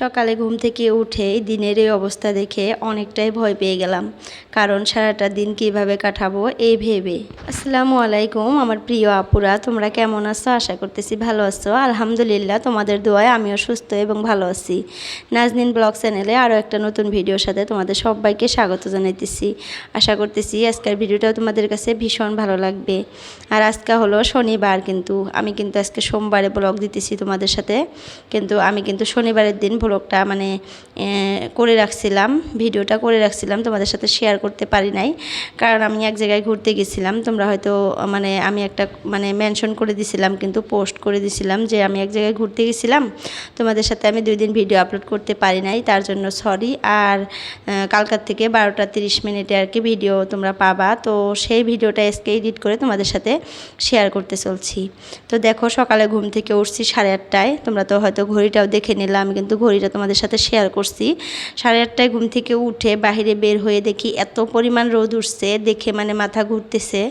সকালে ঘুম থেকে উঠে দিনের এই অবস্থা দেখে অনেকটাই ভয় পেয়ে গেলাম। কারণ সারাটা দিন কীভাবে কাটাবো এই ভেবে। আসসালামু আলাইকুম আমার প্রিয় আপুরা, তোমরা কেমন আছো? আশা করতেছি ভালো আছো। আলহামদুলিল্লাহ, তোমাদের দোয়ায় আমিও সুস্থ এবং ভালো আছি। নাজনিন ব্লগ চ্যানেলে আরও একটা নতুন ভিডিওর সাথে তোমাদের সবাইকে স্বাগত জানাইতেছি। আশা করতেছি আজকের ভিডিওটাও তোমাদের কাছে ভীষণ ভালো লাগবে। আর আজকে হলো শনিবার কিন্তু। আমি কিন্তু আজকে সোমবারে ব্লগ দিতেছি তোমাদের সাথে। কিন্তু আমি কিন্তু শনিবারের দিন ব্লগটা মানে করে রাখছিলাম, ভিডিওটা করে রাখছিলাম, তোমাদের সাথে শেয়ার করতে পারি নাই। কারণ আমি এক জায়গায় ঘুরতে গেছিলাম, তোমরা হয়তো মানে আমি একটা মানে মেনশন করে দিছিলাম, কিন্তু পোস্ট করে দিছিলাম যে আমি এক জায়গায় ঘুরতে গেছিলাম। তোমাদের সাথে আমি দুই দিন ভিডিও আপলোড করতে পারি নাই, তার জন্য সরি আর কালকার থেকে বারোটা তিরিশ মিনিটে আর কি ভিডিও তোমরা পাবা, তো সেই ভিডিওটা আজকে এডিট করে তোমাদের সাথে শেয়ার করতে চলছি। তো দেখো, সকালে ঘুম থেকে উঠছি সাড়ে আটটায়, তোমরা তো হয়তো ঘড়িটাও দেখে নিলাম কিন্তু ঘড়িটা তোমাদের সাথে শেয়ার করছি। সাড়ে আটটায় ঘুম থেকে উঠে বাইরে বের হয়ে দেখি এত পরিমাণ রোদ উঠছে, দেখে মানে মাথা ঘুরতেছে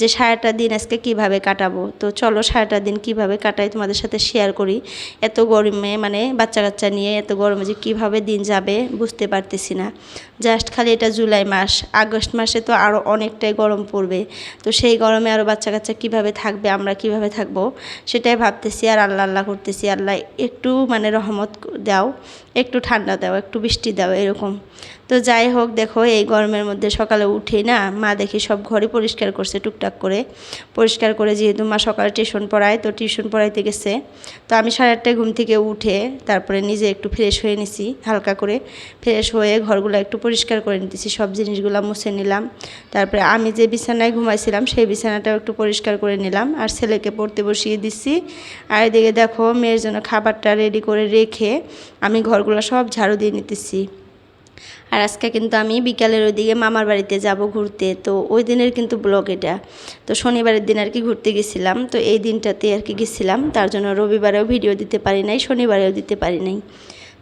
যে সারাটা দিন আজকে কীভাবে কাটাবো। তো চলো সারাটা দিন কীভাবে কাটাই তোমাদের সাথে শেয়ার করি। এত গরমে মানে বাচ্চা কাচ্চা নিয়ে এত গরমে যে কীভাবে দিন যাবে বুঝতে পারতেছি না। জাস্ট খালি এটা জুলাই মাস, আগস্ট মাসে তো আরও অনেকটাই গরম পড়বে। তো সেই গরমে আরও বাচ্চা কাচ্চা কীভাবে থাকবে, আমরা কীভাবে থাকব, সেটাই ভাবতেছি আর আল্লাহ আল্লাহ করতেছি। আল্লাহ একটু মানে রহমত দাও। একটু ঠান্ডা দাও, একটু বৃষ্টি দাও, এরকম। তো যাই হোক, দেখো, এই গরমের মধ্যে সকালে উঠেই না, মা দেখি সব ঘরে পরিষ্কার করছে টুকটাক করে। পরিষ্কার করে যেহেতু মা সকালে টিউশন পড়ায়, তো টিউশন পড়াইতে গেছে। তো আমি সাড়ে আটটায় ঘুম থেকে উঠে তারপরে নিজে একটু ফ্রেশ হয়ে নিছি, হালকা করে। ফ্রেশ হয়ে ঘরগুলো একটু পরিষ্কার করে নিতেছি, সব জিনিসগুলো মুছে নিলাম। তারপরে আমি যে বিছানায় ঘুমাইছিলাম, সেই বিছানাটাও একটু পরিষ্কার করে নিলাম। আর ছেলেকে পড়তে বসিয়ে দিচ্ছি আর এদিকে দেখো, মেয়ের জন্য খাবারটা রেডি করে রেখে আমি ঘরগুলো সব ঝাড়ু দিয়ে নিতেছি। আর আজকে কিন্তু আমি বিকালের ওইদিকে মামার বাড়িতে যাব ঘুরতে। তো ওই দিনের কিন্তু ব্লগ এটা। তো শনিবারের দিন আর কি ঘুরতে গেছিলাম। তো এই দিনটাতে আর কি গেছিলাম। তার জন্য রবিবারেও ভিডিও দিতে পারি নাই, শনিবারেও দিতে পারি নাই।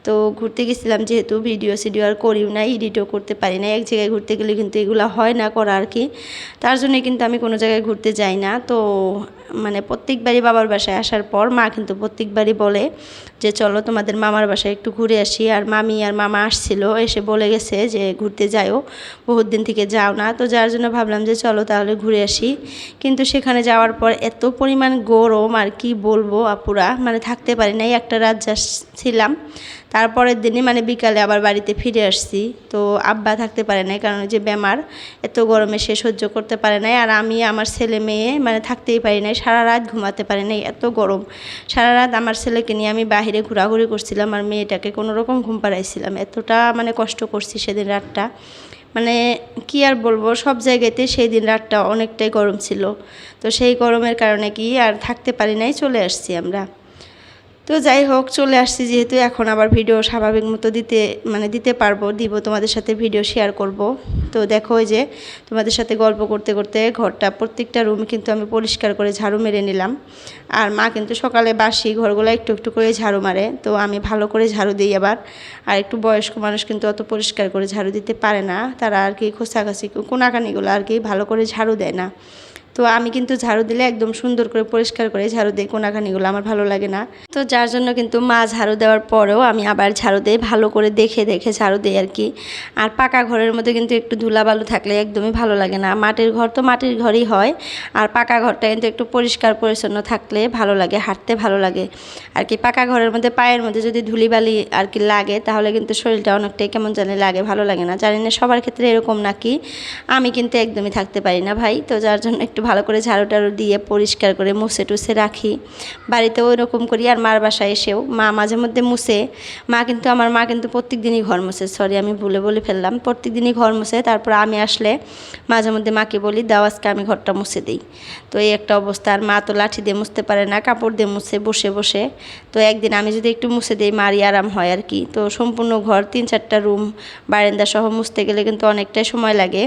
তো ঘুরতে গেছিলাম যেহেতু ভিডিও সিডিও আর করিও না এডিটও করতে পারি না এক জায়গায় ঘুরতে গেলে কিন্তু এগুলো হয় না করা আর কি। তার জন্য কিন্তু আমি কোনো জায়গায় ঘুরতে যাই না। তো মানে প্রত্যেকবারই বাবার বাসায় আসার পর মা কিন্তু প্রত্যেকবারই বলে যে, চলো তোমাদের মামার বাসায় একটু ঘুরে আসি। আর মামি আর মামা আসছিল, এসে বলে গেছে যে, ঘুরতে যাও বহুত দিন থেকে যাও না। তো যার জন্য ভাবলাম যে, চলো তাহলে ঘুরে আসি। কিন্তু সেখানে যাওয়ার পর এত পরিমাণ গরম, আর কি বলব আপুরা মানে থাকতে পারি নাই, একটা রাত যা ছিলাম। তারপরের দিনই মানে বিকালে আবার বাড়িতে ফিরে আসছি। তো আব্বা থাকতে পারে নাই, কারণ যে বেমার, এত গরমে সে সহ্য করতে পারে নাই। আর আমি, আমার ছেলে মেয়ে মানে থাকতেই পারি নাই সারা রাত ঘুমাতে পারি নাই, এত গরম। সারা রাত আমার ছেলেকে নিয়ে আমি বাহিরে ঘোরাঘুরি করছিলাম আর মেয়েটাকে কোনো রকম ঘুম পাড়াইছিলাম। এতটা মানে কষ্ট করছি সেদিন রাতটা। মানে কি আর বলব, সব জায়গাতে সেই দিন রাতটা অনেকটাই গরম ছিল। তো সেই গরমের কারণে কি আর থাকতে পারি নাই, চলে আসছি আমরা। তো যাই হোক, চলে আসছি যেহেতু এখন আবার ভিডিও স্বাভাবিক মতো দিতে মানে দিতে পারব, দিব তোমাদের সাথে ভিডিও শেয়ার করব। তো দেখো ওই যে তোমাদের সাথে গল্প করতে করতে ঘরটা প্রত্যেকটা রুম কিন্তু আমি পরিষ্কার করে ঝাড়ু মেরে নিলাম। আর মা কিন্তু সকালে বাসি ঘরগুলো একটু একটু করে ঝাড়ু মারে, তো আমি ভালো করে ঝাড়ু দিই আবার। আর একটু বয়স্ক মানুষ কিন্তু অত পরিষ্কার করে ঝাড়ু দিতে পারে না, তারা আর কি খোঁচাখাচি কোনাকানিগুলো আর কি ভালো করে ঝাড়ু দেয় না। তো আমি কিন্তু ঝাড়ু দিলে একদম সুন্দর করে পরিষ্কার করে ঝাড়ু দিই, কোনাখানিগুলো আমার ভালো লাগে না। তো যার জন্য কিন্তু মা ঝাড়ু দেওয়ার পরেও আমি আবার ঝাড়ু দিই, ভালো করে দেখে দেখে ঝাড়ু দিই আর কি। আর পাকা ঘরের মধ্যে কিন্তু একটু ধুলাবালু থাকলে একদমই ভালো লাগে না। মাটির ঘর তো মাটির ঘরই হয়, আর পাকা ঘরটা কিন্তু একটু পরিষ্কার পরিচ্ছন্ন থাকলে ভালো লাগে, হাঁটতে ভালো লাগে। আর কি পাকা ঘরের মধ্যে পায়ের মধ্যে যদি ধুলিবালি আর কি লাগে, তাহলে কিন্তু শরীরটা অনেকটাই কেমন জানি লাগে, ভালো লাগে না। জানি না সবার ক্ষেত্রে এরকম নাকি, আমি কিন্তু একদমই থাকতে পারি না ভাই। তো যার জন্য একটু ভালো করে ঝাড়ু টাড়ু দিয়ে পরিষ্কার করে মুছে টুছে রাখি। বাড়িতে ওই রকম করি আর মার বাসায় এসেও। মা মাঝে মধ্যে মুছে। মা কিন্তু, আমার মা কিন্তু প্রত্যেক দিনই ঘর মুছে। সরি আমি ভুলে বলে ফেললাম। প্রত্যেক দিনই ঘর মুছে। তারপর আমি আসলে মাঝে মধ্যে মাকে বলি, দাও, আজকে আমি ঘরটা মুছে দিই। তো এই একটা অবস্থা। আর মা তো লাঠি দিয়ে মুছতে পারে না, কাপড় দিয়ে মুছে, বসে বসে। তো একদিন আমি যদি একটু মুছে দিই, মারই আরাম হয় আর কি। তো সম্পূর্ণ ঘর তিন চারটা রুম বারান্দা সহ মুছতে গেলে কিন্তু অনেকটাই সময় লাগে।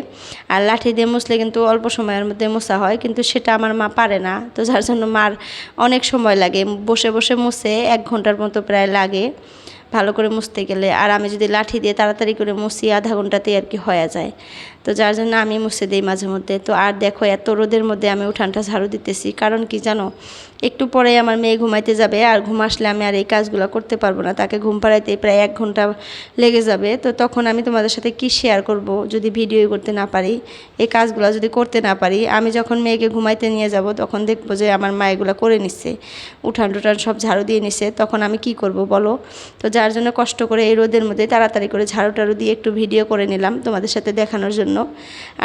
আর লাঠি দিয়ে মুছলে কিন্তু অল্প সময়ের মধ্যে মোছা হয়। কিন্তু সেটা আমার মা পারে না। তো যার জন্য মার অনেক সময় লাগে। বসে বসে মুছে এক ঘণ্টার মতো প্রায় লাগে। ভালো করে মুছতে গেলে। আর আমি যদি লাঠি দিয়ে তাড়াতাড়ি করে মুছি, আধা ঘন্টাতেই আর কি হয়ে যায়। তো যার জন্য আমি মুছে দিই মাঝে মধ্যে। তো আর দেখো, এত রোদের মধ্যে আমি উঠানটা ঝাড়ু দিতেছি। কারণ কি জানো? একটু পরে আমার মেয়ে ঘুমাইতে যাবে, আর ঘুম আসলে আমি আর এই কাজগুলো করতে পারব না। তাকে ঘুম পাড়াইতে প্রায় এক ঘণ্টা লেগে যাবে। তো তখন আমি তোমাদের সাথে কি শেয়ার করব যদি ভিডিও করতে না পারি? এই কাজগুলো যদি করতে না পারি, আমি যখন মেয়েকে ঘুমাইতে নিয়ে যাব, তখন দেখব যে আমার মা এগুলো করে নিচ্ছে উঠান টুঠান সব ঝাড়ু দিয়ে নিছে। তখন আমি কি করব বলো? তো যার জন্য কষ্ট করে এই রোদের মধ্যে তাড়াতাড়ি করে ঝাড়ু টাড়ু দিয়ে একটু ভিডিও করে নিলাম তোমাদের সাথে দেখানোর জন্য।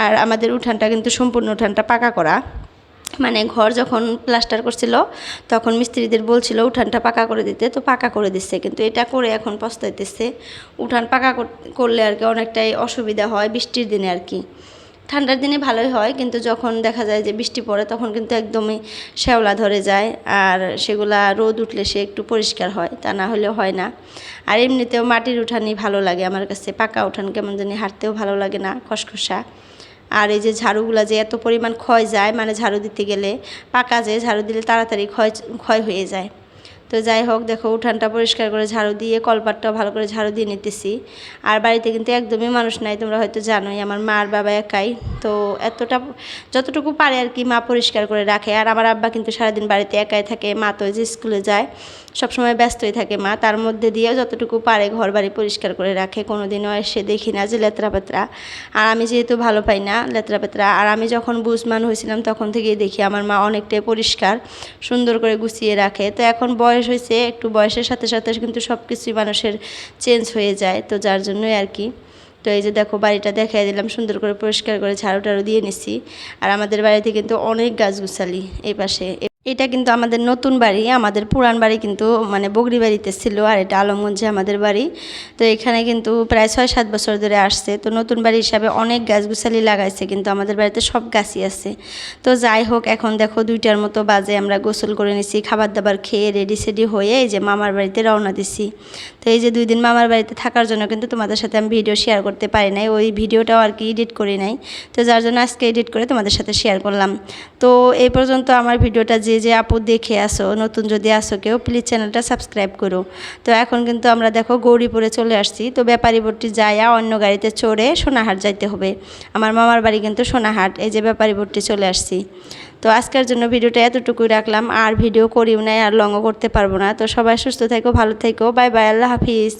আর আমাদের উঠানটা কিন্তু সম্পূর্ণ উঠানটা পাকা করা। মানে ঘর যখন প্লাস্টার করছিল, তখন মিস্ত্রিদের বলছিল উঠানটা পাকা করে দিতে, তো পাকা করে দিচ্ছে। কিন্তু এটা করে এখন পস্তাইতেছে। উঠান পাকা করলে আর কি অনেকটাই অসুবিধা হয় বৃষ্টির দিনে আর কি। ঠান্ডার দিনে ভালোই হয়, কিন্তু যখন দেখা যায় যে বৃষ্টি পড়ে, তখন কিন্তু একদমই শ্যাওলা ধরে যায়, আর সেগুলা রোদ উঠলে সে একটু পরিষ্কার হয়, তা না হলে হয় না। আর এমনিতেও মাটির উঠানই ভালো লাগে আমার কাছে, পাকা উঠান কেমন জানি হাঁটতেও ভালো লাগে না, খসখসা। আর এই যে ঝাড়ুগুলা যে এত পরিমাণ ক্ষয় যায় মানে ঝাড়ু দিতে গেলে পাকা যে ঝাড়ু দিলে তাড়াতাড়ি ক্ষয় ক্ষয় হয়ে যায়। তো যাই হোক, দেখো উঠানটা পরিষ্কার করে ঝাড়ু দিয়ে, কলপাটটা ভালো করে ঝাড়ু দিয়ে নিতেছি। আর বাড়িতে কিন্তু একদমই মানুষ নাই, তোমরা হয়তো জানোই, আমার মা আর বাবা একাই। তো এতটা, যতটুকু পারে আর কি মা পরিষ্কার করে রাখে। আর আমার আব্বা কিন্তু সারাদিন বাড়িতে একাই থাকে, মা তো যে স্কুলে যায়, সবসময় ব্যস্তই থাকে মা। তার মধ্যে দিয়েও যতটুকু পারে ঘর বাড়ি পরিষ্কার করে রাখে কোনো দিনও এসে দেখি না যে লেতরা পেতরা। আর আমি যেহেতু ভালো পাই না লেতরা পেতরা, আর আমি যখন বুঝমান হয়েছিলাম তখন থেকেই দেখি আমার মা অনেকটাই পরিষ্কার, সুন্দর করে গুছিয়ে রাখে। তো এখন বয়স হয়েছে, একটু বয়সের সাথে সাথে কিন্তু সব কিছুই মানুষের চেঞ্জ হয়ে যায়, তো যার জন্যই আর কি। তো এই যে দেখো, বাড়িটা দেখাই দিলাম, সুন্দর করে পরিষ্কার করে ঝাড়ু টাড়ু দিয়ে নিছি। আর আমাদের বাড়িতে কিন্তু অনেক গাছ গুছালি এই পাশে। এটা কিন্তু আমাদের নতুন বাড়ি, আমাদের পুরান বাড়ি কিন্তু মানে বগরি বাড়িতে ছিল আর এটা আলমগঞ্জে আমাদের বাড়ি। তো এখানে কিন্তু প্রায় ছয় সাত বছর ধরে আসছে। তো নতুন বাড়ি হিসাবে অনেক গাছ গুছালি লাগাইছে, কিন্তু আমাদের বাড়িতে সব গাছই আছে। তো যাই হোক, এখন দেখো দুইটার মতো বাজে আমরা গোসল করে নিছি খাবার দাবার খেয়ে রেডি সেডি হয়ে এই যে মামার বাড়িতে রওনা দিছি। তো এই যে দুই দিন মামার বাড়িতে থাকার জন্য কিন্তু তোমাদের সাথে আমি ভিডিও শেয়ার করতে পারি নাই, ওই ভিডিওটাও আর কি এডিট করি নাই। তো যার জন্য আজকে এডিট করে তোমাদের সাথে শেয়ার করলাম। তো এই পর্যন্ত আমার ভিডিওটা যে যে যে আপু দেখে আসো, নতুন যদি আসো কেউ প্লিজ চ্যানেলটা সাবস্ক্রাইব করো। তো এখন কিন্তু আমরা দেখো গৌরীপুরে চলে আসছি। তো ব্যাপারীবর্তী যাইয়া অন্য গাড়িতে চড়ে সোনাহাট যাইতে হবে। আমার মামার বাড়ি কিন্তু সোনাহাট, এই যে ব্যাপারীবর্তী চলে আসছি। তো আজকের জন্য ভিডিওটা এতটুকুই রাখলাম। আর ভিডিও করিও নাই, আর লংও করতে পারব না। তো সবাই সুস্থ থেকো, ভালো থেকো, বাই বাই, আল্লাহ হাফিজ।